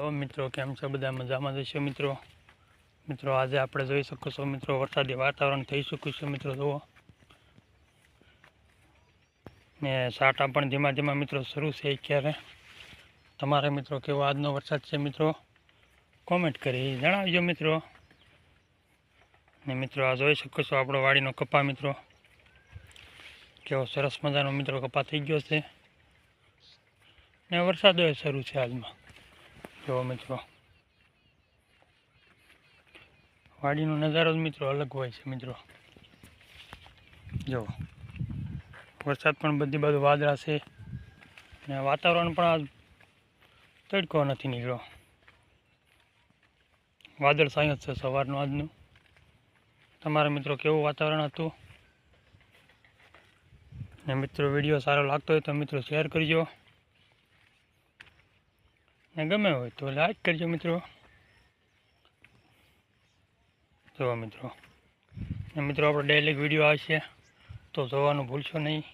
તો મિત્રો, કેમ છો? બધા મજામાં જશો મિત્રો? મિત્રો, આજે આપણે જોઈ શકો છો મિત્રો, વરસાદી વાતાવરણ થઈ શક્યું છે મિત્રો, જુઓ. ને સાટા પણ ધીમા ધીમા મિત્રો શરૂ છે ક્યારે તમારે મિત્રો, કેવો આજનો વરસાદ છે મિત્રો? કોમેન્ટ કરી જણાવજો મિત્રો. ને મિત્રો, આ જોઈ શકો છો આપણો વાડીનો કપા મિત્રો. કેવો સરસ મજાનો મિત્રો કપા થઈ ગયો છે. ને વરસાદ શરૂ છે આજમાં. જો મિત્રો? વાડીનો નજારો જ મિત્રો અલગ હોય છે મિત્રો. જો, વરસાદ પણ બધી બાજુ વાદળા છે. અને વાતાવરણ પણ આજ તડકો નથી નીકળ્યો. વાદળ સાંય જ છે સવારનું આજનું. તમારા મિત્રો કેવું વાતાવરણ હતું? ને મિત્રો વીડિયો સારો લાગતો હોય તો મિત્રો શેર કરજો. ગમે હોય તો લાઈક કરજો મિત્રો. જોવા મિત્રો. ને મિત્રો, આપણો ડેલી વીડિયો આવશે, તો જોવાનું ભૂલશો નહીં.